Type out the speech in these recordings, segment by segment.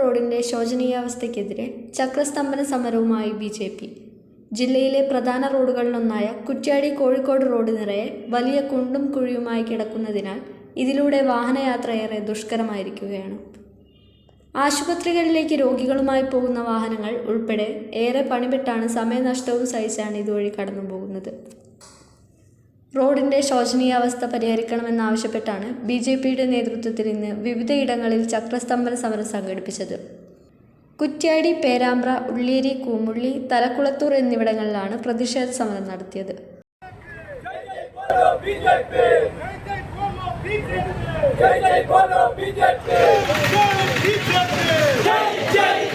റോഡിന്റെ ശോചനീയാവസ്ഥയ്ക്കെതിരെ ചക്രസ്തംഭന സമരവുമായി B J P. ജില്ലയിലെ പ്രധാന റോഡുകളിലൊന്നായ കുറ്റ്യാടി കോഴിക്കോട് റോഡ് നിറയെ വലിയ കുണ്ടും കുഴിയുമായി കിടക്കുന്നതിനാൽ ഇതിലൂടെ വാഹനയാത്ര ഏറെ ദുഷ്കരമായിരിക്കുകയാണ്. ആശുപത്രികളിലേക്ക് രോഗികളുമായി പോകുന്ന വാഹനങ്ങൾ ഉൾപ്പെടെ ഏറെ പണിപെട്ടാണ് സമയനഷ്ടവും സഹിച്ചാണ് ഇതുവഴി കടന്നു പോകുന്നത് റോഡിന്റെ ശോചനീയാവസ്ഥ പരിഹരിക്കണമെന്നാവശ്യപ്പെട്ടാണ് ബി ജെ പിയുടെ നേതൃത്വത്തിൽ ഇന്ന് വിവിധയിടങ്ങളിൽ ചക്രസ്തംഭന സമരം സംഘടിപ്പിച്ചത്. കുറ്റ്യാടി പേരാമ്പ്ര ഉള്ളേരി കൂമുള്ളി തലക്കുളത്തൂർ എന്നിവിടങ്ങളിലാണ് പ്രതിഷേധ സമരം നടത്തിയത്. ജയ് ജയ്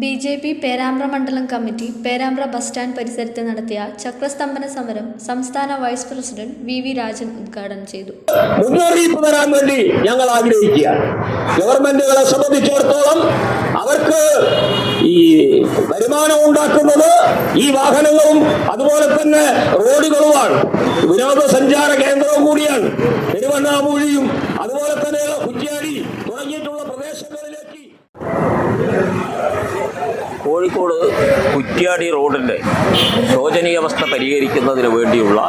ബി ജെ പി പേരാമ്പ്ര മണ്ഡലം കമ്മിറ്റി പേരാമ്പ്ര ബസ് സ്റ്റാൻഡ് പരിസരത്ത് നടത്തിയ ചക്രസ്തംഭന സമരം സംസ്ഥാന vice president V V Rajan ഉദ്ഘാടനം ചെയ്തു. മുന്നറിയിപ്പ് തരാൻ വേണ്ടി ഞങ്ങൾ ആഗ്രഹിക്കുക. ഗവൺമെന്റുകളെ സംബന്ധിച്ചിടത്തോളം അവർക്ക് ഈ വരുമാനം ഉണ്ടാക്കുന്നത് ഈ വാഹനങ്ങളും അതുപോലെ തന്നെ റോഡുകളുമാണ്. വിനോദസഞ്ചാര കേന്ദ്രവും കൂടിയാണ്. പെരുവണ്ണാമൂഴിയും അതുപോലെ തന്നെ കുറ്റ്യാടി കോഴിക്കോട് കുറ്റ്യാടി റോഡിന്റെ ശോചനീയാവസ്ഥ പരിഹരിക്കുന്നതിന് വേണ്ടിയുള്ള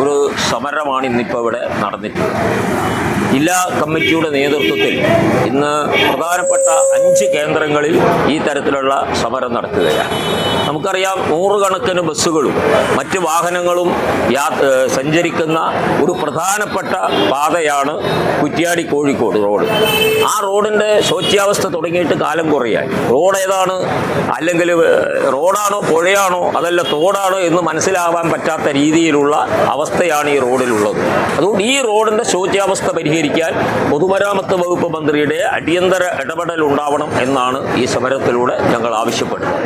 ഒരു സമരമാണ് ഇന്നിപ്പോൾ ഇവിടെ നടന്നിട്ടുള്ളത്. ജില്ലാ കമ്മിറ്റിയുടെ നേതൃത്വത്തിൽ ഇന്ന് പ്രധാനപ്പെട്ട അഞ്ച് കേന്ദ്രങ്ങളിൽ ഈ തരത്തിലുള്ള സമരം നടത്തുകയാണ് നമുക്കറിയാം നൂറുകണക്കിന് ബസ്സുകളും മറ്റ് വാഹനങ്ങളും സഞ്ചരിക്കുന്ന ഒരു പ്രധാനപ്പെട്ട പാതയാണ് കുറ്റ്യാടി കോഴിക്കോട് റോഡ്. ആ റോഡിന്റെ ശോച്യാവസ്ഥ തുടങ്ങിയിട്ട് കാലം കുറയായി. റോഡ് ഏതാണ്? അല്ലെങ്കിൽ റോഡാണോ പുഴയാണോ അതല്ല തോടാണോ എന്ന് മനസ്സിലാവാൻ പറ്റാത്ത രീതിയിലുള്ള അവസ്ഥയാണ് ഈ റോഡിലുള്ളത്. അതുകൊണ്ട് ഈ റോഡിന്റെ ശോച്യാവസ്ഥ പരിഹരിക്കാൻ പൊതുമരാമത്ത് വകുപ്പ് മന്ത്രിയുടെ അടിയന്തര ഇടപെടൽ ഉണ്ടാവണം എന്നാണ് ഈ സമരത്തിലൂടെ ഞങ്ങൾ ആവശ്യപ്പെടുന്നത്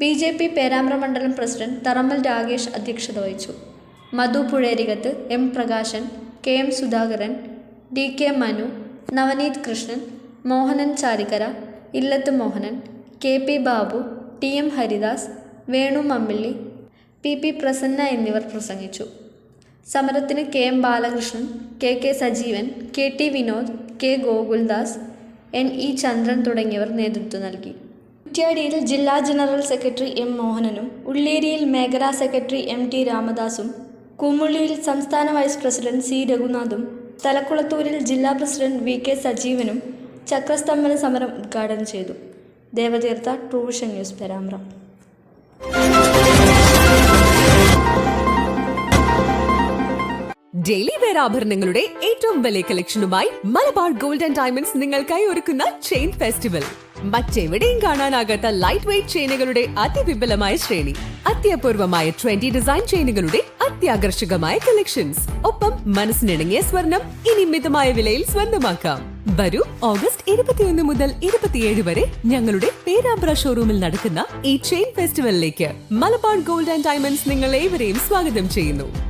ബി ജെ പി പേരാമ്പ്ര മണ്ഡലം പ്രസിഡന്റ് തറമ്മൽ രാകേഷ് അധ്യക്ഷത വഹിച്ചു. Madhu Puzherikath M Prakashan K M Sudhakaran D K Manu Navaneeth Krishnan Mohanan Charikkara Illath Mohanan K P Babu T M Haridas Venu Mammilli P P Prasanna എന്നിവർ പ്രസംഗിച്ചു. സമരത്തിന് K M Balakrishnan K K Sajeevan K T Vinod K Gokuldas N E Chandran തുടങ്ങിയവർ നേതൃത്വം നൽകി. കുറ്റ്യാടിയിൽ ജില്ലാ general secretary M മോഹനനും ഉള്ളേരിയിൽ മേഖലാ സെക്രട്ടറി എം ടി രാമദാസും കുമ്മുള്ളിയിൽ സംസ്ഥാന വൈസ് പ്രസിഡന്റ് സി രഘുനാഥും തലക്കുളത്തൂരിൽ ജില്ലാ പ്രസിഡന്റ് വി കെ സജീവനും ചക്രസ്തംഭന സമരം ഉദ്ഘാടനം ചെയ്തു. Devatheertha TrueVision news Perambra. Daily wear ആഭരണങ്ങളുടെ ഏറ്റവും വലിയ കളക്ഷനുമായി മലബാർ ഗോൾഡ് ആൻഡ് ഡയമണ്ട്സ് നിങ്ങൾക്കായി ഒരുക്കുന്ന ചെയിൻ ഫെസ്റ്റിവൽ മറ്റെവിടെയും കാണാനാകാത്ത ലൈറ്റ് വെയ്റ്റ് ചെയിനുകളുടെ അതിവിപുലമായ ശ്രേണി അത്യപൂർവമായ ട്വന്റി ഡിസൈൻ ചെയിനുകളുടെ അത്യാകർഷകമായ കളക്ഷൻസ് ഒപ്പം മനസ്സിനിണങ്ങിയ സ്വർണം ഇനി മിതമായ വിലയിൽ സ്വന്തമാക്കാം. വരൂ ഓഗസ്റ്റ് ഇരുപത്തിയൊന്ന് മുതൽ ഇരുപത്തിയേഴ് വരെ ഞങ്ങളുടെ പേരാമ്പ്ര ഷോറൂമിൽ നടക്കുന്ന ഈ ചെയിൻ ഫെസ്റ്റിവലിലേക്ക് മലബാർ ഗോൾഡ് ആൻഡ് ഡയമണ്ട്സ് നിങ്ങൾ ഏവരെയും സ്വാഗതം ചെയ്യുന്നു.